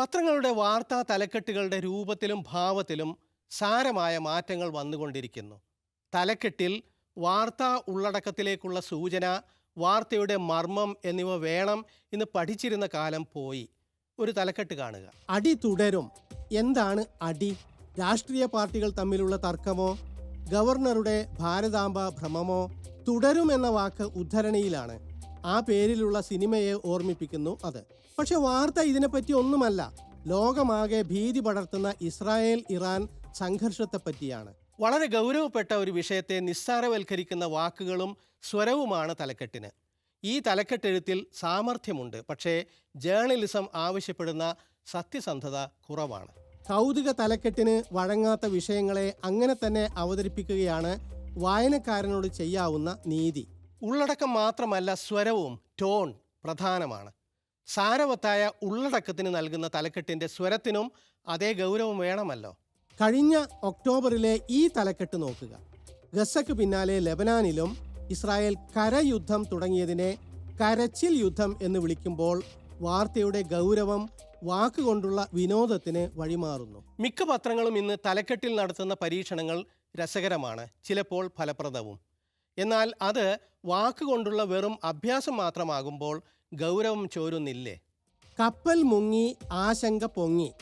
പത്രങ്ങളുടെ വാർത്താ തലക്കെട്ടുകളുടെ രൂപത്തിലും ഭാവത്തിലും സാരമായ മാറ്റങ്ങൾ വന്നുകൊണ്ടിരിക്കുന്നു. തലക്കെട്ടിൽ വാർത്താ ഉള്ളടക്കത്തിലേക്കുള്ള സൂചന വാർത്തയുടെ മർമ്മം എന്നിവ വേണം എന്ന് പഠിച്ചിരുന്ന കാലം പോയി. ഒരു തലക്കെട്ട് കാണുക. അടി തുടരും. എന്താണ് അടി? രാഷ്ട്രീയ പാർട്ടികൾ തമ്മിലുള്ള തർക്കമോ? ഗവർണറുടെ ഭാരതാംബ ഭ്രമമോ? തുടരും എന്ന വാക്ക് ഉദ്ധരണിയിലാണ്. ആ പേരിലുള്ള സിനിമയെ ഓർമ്മിപ്പിക്കുന്നു അത്. പക്ഷെ വാർത്ത ഇതിനെപ്പറ്റി ഒന്നുമല്ല. ലോകമാകെ ഭീതി പടർത്തുന്ന ഇസ്രായേൽ ഇറാൻ സംഘർഷത്തെപ്പറ്റിയാണ്. വളരെ ഗൗരവപ്പെട്ട ഒരു വിഷയത്തെ നിസ്സാരവൽക്കരിക്കുന്ന വാക്കുകളും സ്വരവുമാണ് തലക്കെട്ടിന്. ഈ തലക്കെട്ടെഴുത്തിൽ സാമർഥ്യമുണ്ട്. പക്ഷേ ജേർണലിസം ആവശ്യപ്പെടുന്ന സത്യസന്ധത കുറവാണ്. കൗതുക തലക്കെട്ടിന് വഴങ്ങാത്ത വിഷയങ്ങളെ അങ്ങനെ തന്നെ അവതരിപ്പിക്കുകയാണ് വായനക്കാരനോട് ചെയ്യാവുന്ന നീതി. ഉള്ളടക്കം മാത്രമല്ല സ്വരവും ടോൺ പ്രധാനമാണ്. സാരവത്തായ ഉള്ളടക്കത്തിന് നൽകുന്ന തലക്കെട്ടിന്റെ സ്വരത്തിനും അതേ ഗൗരവം വേണമല്ലോ. കഴിഞ്ഞ ഒക്ടോബറിലെ ഈ തലക്കെട്ട് നോക്കുക. ഗസക്ക് പിന്നാലെ ലെബനാനിലും ഇസ്രായേൽ കരയുദ്ധം തുടങ്ങിയതിനെ കരച്ചിൽ യുദ്ധം എന്ന് വിളിക്കുമ്പോൾ വാർത്തയുടെ ഗൗരവം വാക്കുകൊണ്ടുള്ള വിനോദത്തിന് വഴിമാറുന്നു. മിക്ക പത്രങ്ങളും ഇന്ന് തലക്കെട്ടിൽ നടത്തുന്ന പരീക്ഷണങ്ങൾ രസകരമാണ്. ചിലപ്പോൾ ഫലപ്രദവും. എന്നാൽ അത് വാക്കുകൊണ്ടുള്ള വെറും അഭ്യാസം മാത്രമാകുമ്പോൾ ഗൗരവം ചോരുന്നില്ലേ? കപ്പൽ മുങ്ങി ആശങ്ക പൊങ്ങി.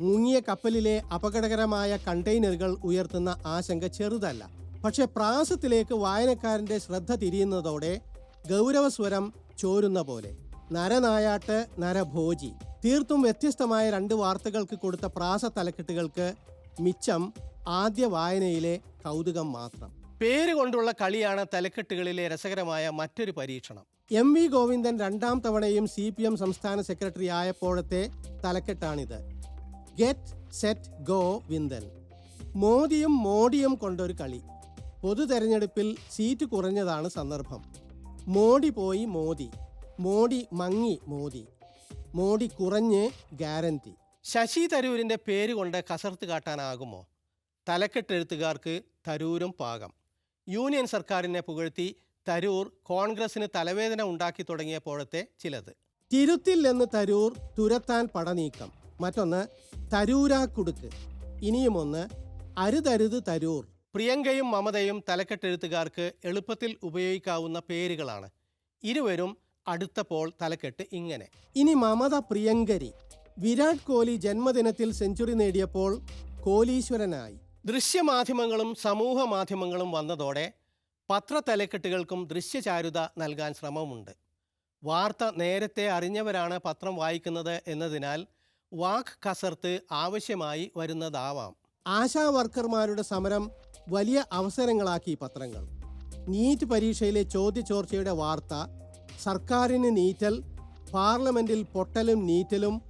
മുങ്ങിയ കപ്പലിലെ അപകടകരമായ കണ്ടെയ്നറുകൾ ഉയർത്തുന്ന ആശങ്ക ചെറുതല്ല. പക്ഷേ പ്രാസത്തിലേക്ക് വായനക്കാരന്റെ ശ്രദ്ധ തിരിയുന്നതോടെ ഗൗരവസ്വരം ചോരുന്ന പോലെ. നരനായാട്ട് നരഭോജി. തീർത്തും വ്യത്യസ്തമായ രണ്ട് വാർത്തകൾക്ക് കൊടുത്ത പ്രാസ തലക്കെട്ടുകൾക്ക് മിച്ചം ആദ്യ വായനയിലെ കൗതുകം മാത്രം. പേര് കൊണ്ടുള്ള കളിയാണ് തലക്കെട്ടുകളിലെ രസകരമായ മറ്റൊരു പരീക്ഷണം. എം വി ഗോവിന്ദൻ രണ്ടാം തവണയും സി പി എം സംസ്ഥാന സെക്രട്ടറി ആയപ്പോഴത്തെ തലക്കെട്ടാണിത്. ഗെറ്റ് സെറ്റ് ഗോ വിന്ദൻ മോദിയും മോഡിയും കൊണ്ടൊരു കളി. പൊതു തെരഞ്ഞെടുപ്പിൽ സീറ്റ് കുറഞ്ഞതാണ് സന്ദർഭം. മോഡി പോയി മോദി. മോഡി മങ്ങി മോദി. മോഡി കുറഞ്ഞ് ഗ്യാരണ്ടി. ശശി തരൂരിന്റെ പേര് കൊണ്ട് കസർത്ത് കാട്ടാനാകുമോ? തലക്കെട്ടെഴുത്തുകാർക്ക് തരൂരും പാകം. യൂണിയൻ സർക്കാരിനെ പുകഴ്ത്തി തരൂർ കോൺഗ്രസിന് തലവേദന ഉണ്ടാക്കി തുടങ്ങിയപ്പോഴത്തെ ചിലത്. തിരുത്തിൽ നിന്ന് തരൂർ തുരത്താൻ പടനീക്കം. മറ്റൊന്ന് തരൂരാക്കുടുക്ക്. ഇനിയുമൊന്ന് അരുതരുത് തരൂർ. പ്രിയങ്കയും മമതയും തലക്കെട്ടെഴുത്തുകാർക്ക് എളുപ്പത്തിൽ ഉപയോഗിക്കാവുന്ന പേരുകളാണ്. ഇരുവരും അടുത്തപ്പോൾ തലക്കെട്ട് ഇങ്ങനെ. ഇനി മമത പ്രിയങ്കരി. വിരാട് കോഹ്ലി ജന്മദിനത്തിൽ സെഞ്ചുറി നേടിയപ്പോൾ കോലീശ്വരനായി. ദൃശ്യമാധ്യമങ്ങളും സമൂഹ മാധ്യമങ്ങളും വന്നതോടെ പത്ര പത്രത്തലക്കെട്ടുകൾക്കും ദൃശ്യചാരുത നൽകാൻ ശ്രമമുണ്ട് വാർത്ത നേരത്തെ അറിഞ്ഞവരാണ് പത്രം വായിക്കുന്നത് എന്നതിനാൽ വാക്ക് കസർത്ത് ആവശ്യമായി വരുന്നതാവാം. ആശാ വർക്കർമാരുടെ സമരം വലിയ അവസരങ്ങളാക്കി പത്രങ്ങൾ. നീറ്റ് പരീക്ഷയിലെ ചോദ്യചോർച്ചയുടെ വാർത്ത സർക്കാരിന് നീറ്റൽ പാർലമെന്റിൽ പൊട്ടലും നീറ്റലും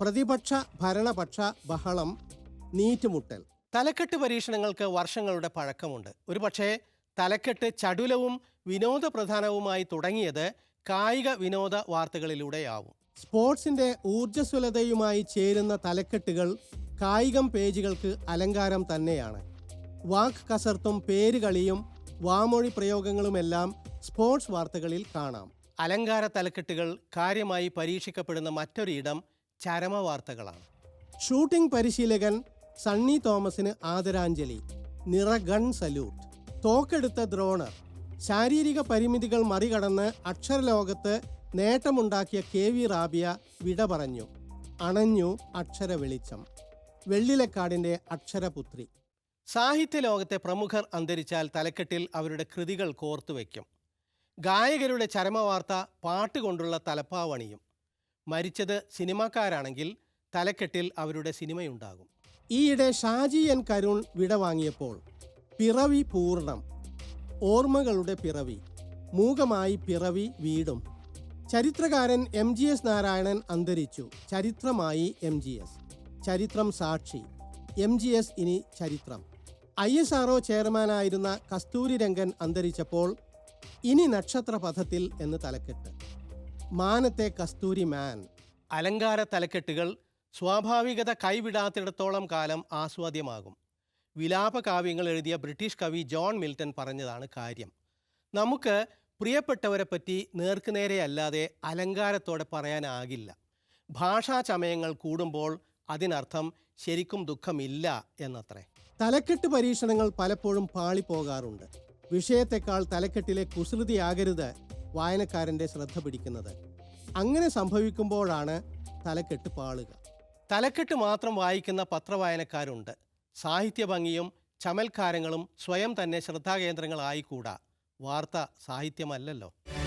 പ്രതിപക്ഷ ഭരണപക്ഷ ബഹളം നീറ്റുമുട്ടൽ തലക്കെട്ട് പരീക്ഷണങ്ങൾക്ക് വർഷങ്ങളുടെ പഴക്കമുണ്ട്. ഒരുപക്ഷേ തലക്കെട്ട് ചടുലവും വിനോദപ്രധാനവുമായി തുടങ്ങിയത് കായിക വിനോദ വാർത്തകളിലൂടെയാവും. സ്പോർട്സിന്റെ ഊർജസ്വലതയുമായി ചേരുന്ന തലക്കെട്ടുകൾ കായികം പേജുകൾക്ക് അലങ്കാരം തന്നെയാണ്. വാക്ക് കസർത്തും പേരുകളിയും വാമൊഴി പ്രയോഗങ്ങളുമെല്ലാം സ്പോർട്സ് വാർത്തകളിൽ കാണാം. അലങ്കാര തലക്കെട്ടുകൾ കാര്യമായി പരീക്ഷിക്കപ്പെടുന്ന മറ്റൊരിടം ചരമ വാർത്തകളാണ് ഷൂട്ടിംഗ് പരിശീലകൻ സണ്ണി തോമസിന് ആദരാഞ്ജലി. നിറഗൺ സല്യൂട്ട്. തോക്കെടുത്ത ദ്രോണർ. ശാരീരിക പരിമിതികൾ മറികടന്ന് അക്ഷരലോകത്ത് നേട്ടമുണ്ടാക്കിയ കെ വി റാബിയ വിട പറഞ്ഞു. അണഞ്ഞു അക്ഷര വെളിച്ചം വെള്ളിലക്കാടിന്റെ അക്ഷരപുത്രി. സാഹിത്യ ലോകത്തെ പ്രമുഖർ അന്തരിച്ചാൽ തലക്കെട്ടിൽ അവരുടെ കൃതികൾ കോർത്തുവെക്കും ഗായകരുടെ ചരമവാർത്ത പാട്ടുകൊണ്ടുള്ള തലപ്പാവണിയും. മരിച്ചത് സിനിമാക്കാരാണെങ്കിൽ തലക്കെട്ടിൽ അവരുടെ സിനിമയുണ്ടാകും. ഈയിടെ ഷാജി എൻ കരുൺ വിട വാങ്ങിയപ്പോൾ പിറവി പൂർണം ഓർമ്മകളുടെ പിറവി മൂകമായി പിറവി വീടും. ചരിത്രകാരൻ എം ജി എസ് നാരായണൻ അന്തരിച്ചു. ചരിത്രമായി എം ജി എസ്. ചരിത്രം സാക്ഷി. എം ജി എസ് ഇനി ചരിത്രം. ഐ എസ് ആർ ചെയർമാനായിരുന്ന കസ്തൂരി രംഗൻ അന്തരിച്ചപ്പോൾ ഇനി നക്ഷത്ര പഥത്തിൽ എന്ന് തലക്കെട്ട്. മാനത്തെ കസ്തൂരി മാൻ. അലങ്കാര തലക്കെട്ടുകൾ സ്വാഭാവികത കൈവിടാത്തിടത്തോളം കാലം ആസ്വാദ്യമാകും. വിലാപകാവ്യങ്ങൾ എഴുതിയ ബ്രിട്ടീഷ് കവി ജോൺ മിൽട്ടൺ പറഞ്ഞതാണ് കാര്യം. നമുക്ക് പ്രിയപ്പെട്ടവരെ പറ്റി നേർക്കുനേരെ അല്ലാതെ അലങ്കാരത്തോടെ പറയാനാകില്ല. ഭാഷാ ചമയങ്ങൾ കൂടുമ്പോൾ അതിനർത്ഥം ശരിക്കും ദുഃഖമില്ല എന്നത്രേ. തലക്കെട്ട് പരീക്ഷണങ്ങൾ പലപ്പോഴും പാളിപ്പോകാറുണ്ട്. വിഷയത്തെക്കാൾ തലക്കെട്ടിലെ കുസൃതിയാകരുത് വായനക്കാരന്റെ ശ്രദ്ധ പിടിക്കുന്നത്. അങ്ങനെ സംഭവിക്കുമ്പോഴാണ് തലക്കെട്ട് പാളുക. തലക്കെട്ട് മാത്രം വായിക്കുന്ന പത്രവായനക്കാരുണ്ട്. സാഹിത്യഭംഗിയും ചമൽക്കാരങ്ങളും സ്വയം തന്നെ ശ്രദ്ധാകേന്ദ്രങ്ങളായിക്കൂടാ. വാർത്ത സാഹിത്യമല്ലല്ലോ.